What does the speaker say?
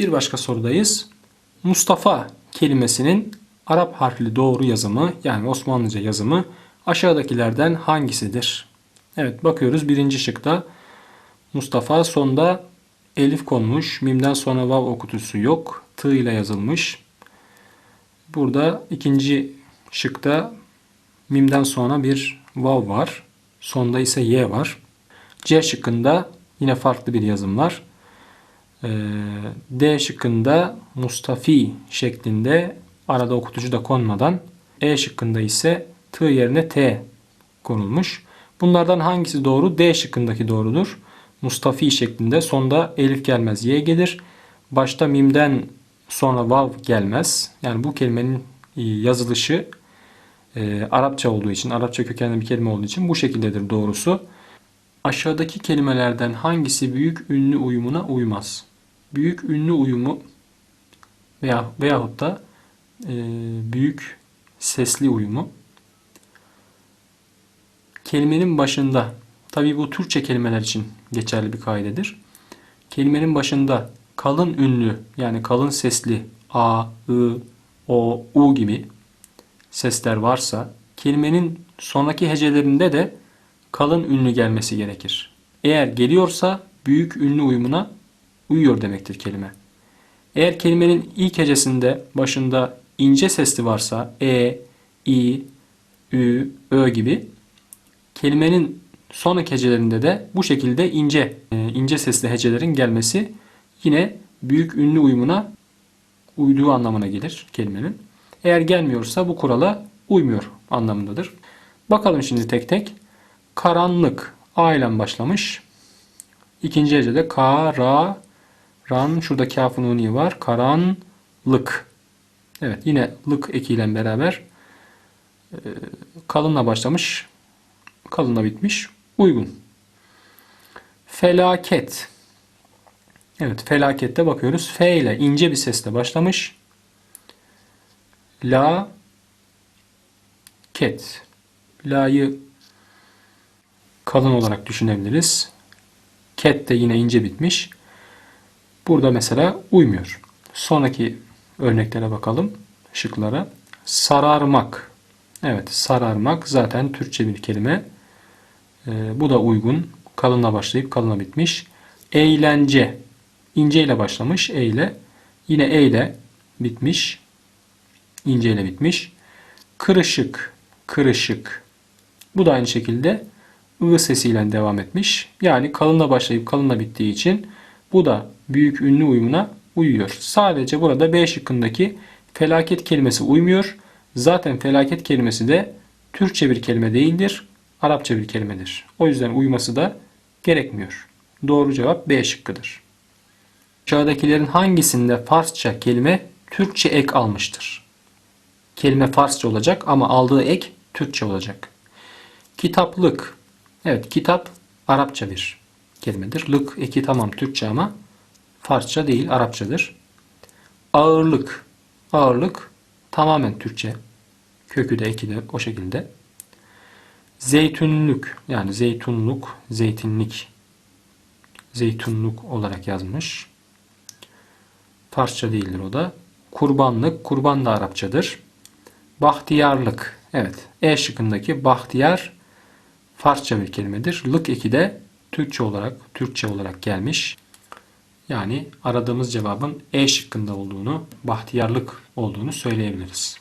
Bir başka sorudayız. Mustafa kelimesinin Arap harfli doğru yazımı yani Osmanlıca yazımı aşağıdakilerden hangisidir? Evet bakıyoruz birinci şıkta Mustafa sonda elif konmuş. Mimden sonra vav okutusu yok. Tığ ile yazılmış. Burada ikinci şıkta mimden sonra bir vav var. Sonda ise y var. C şıkkında yine farklı bir yazım var. Ee, D şıkkında Mustafi şeklinde arada okutucu da konmadan E şıkkında ise T yerine T konulmuş. Bunlardan hangisi doğru? D şıkkındaki doğrudur. Mustafi şeklinde sonda elif gelmez y gelir. Başta mimden sonra vav gelmez. Yani bu kelimenin e, yazılışı e, Arapça olduğu için, Arapça kökenli bir kelime olduğu için bu şekildedir doğrusu. Aşağıdaki kelimelerden hangisi büyük ünlü uyumuna uymaz? Büyük ünlü uyumu veya veyahut da e, büyük sesli uyumu kelimenin başında tabii bu Türkçe kelimeler için geçerli bir kaidedir. Kelimenin başında kalın ünlü yani kalın sesli a, ı, o, u gibi sesler varsa kelimenin sonraki hecelerinde de kalın ünlü gelmesi gerekir. Eğer geliyorsa büyük ünlü uyumuna uyuyor demektir kelime. Eğer kelimenin ilk hecesinde başında ince sesli varsa e, i, ü, ö gibi kelimenin sonraki hecelerinde de bu şekilde ince e, ince sesli hecelerin gelmesi yine büyük ünlü uyumuna uyduğu anlamına gelir kelimenin. Eğer gelmiyorsa bu kurala uymuyor anlamındadır. Bakalım şimdi tek tek. Karanlık A ile başlamış. İkinci hecede ka, ra, ran. Şurada kafın uni var. Karanlık. Evet yine lık ekiyle beraber e, kalınla başlamış. Kalınla bitmiş. Uygun. Felaket. Evet felakette bakıyoruz. F ile ince bir sesle başlamış. La ket. La'yı kalın olarak düşünebiliriz. Ket de yine ince bitmiş. Burada mesela uymuyor. Sonraki örneklere bakalım. Şıklara. Sararmak. Evet sararmak zaten Türkçe bir kelime. Ee, bu da uygun. Kalınla başlayıp kalına bitmiş. Eğlence. İnce ile başlamış. E ile. Yine E ile bitmiş. İnce ile bitmiş. Kırışık. Kırışık. Bu da aynı şekilde ı sesiyle devam etmiş. Yani kalınla başlayıp kalınla bittiği için bu da büyük ünlü uyumuna uyuyor. Sadece burada B şıkkındaki felaket kelimesi uymuyor. Zaten felaket kelimesi de Türkçe bir kelime değildir. Arapça bir kelimedir. O yüzden uyması da gerekmiyor. Doğru cevap B şıkkıdır. Aşağıdakilerin hangisinde Farsça kelime Türkçe ek almıştır? Kelime Farsça olacak ama aldığı ek Türkçe olacak. Kitaplık. Evet kitap Arapça bir kelimedir. Lık eki tamam Türkçe ama Farsça değil Arapçadır. Ağırlık. Ağırlık tamamen Türkçe. Kökü de eki de o şekilde. Zeytunluk yani zeytunluk, zeytinlik, zeytunluk olarak yazmış. Farsça değildir o da. Kurbanlık, kurban da Arapçadır. Bahtiyarlık, evet E şıkkındaki bahtiyar Farsça bir kelimedir. Lık eki de Türkçe olarak, Türkçe olarak gelmiş. Yani aradığımız cevabın E şıkkında olduğunu, bahtiyarlık olduğunu söyleyebiliriz.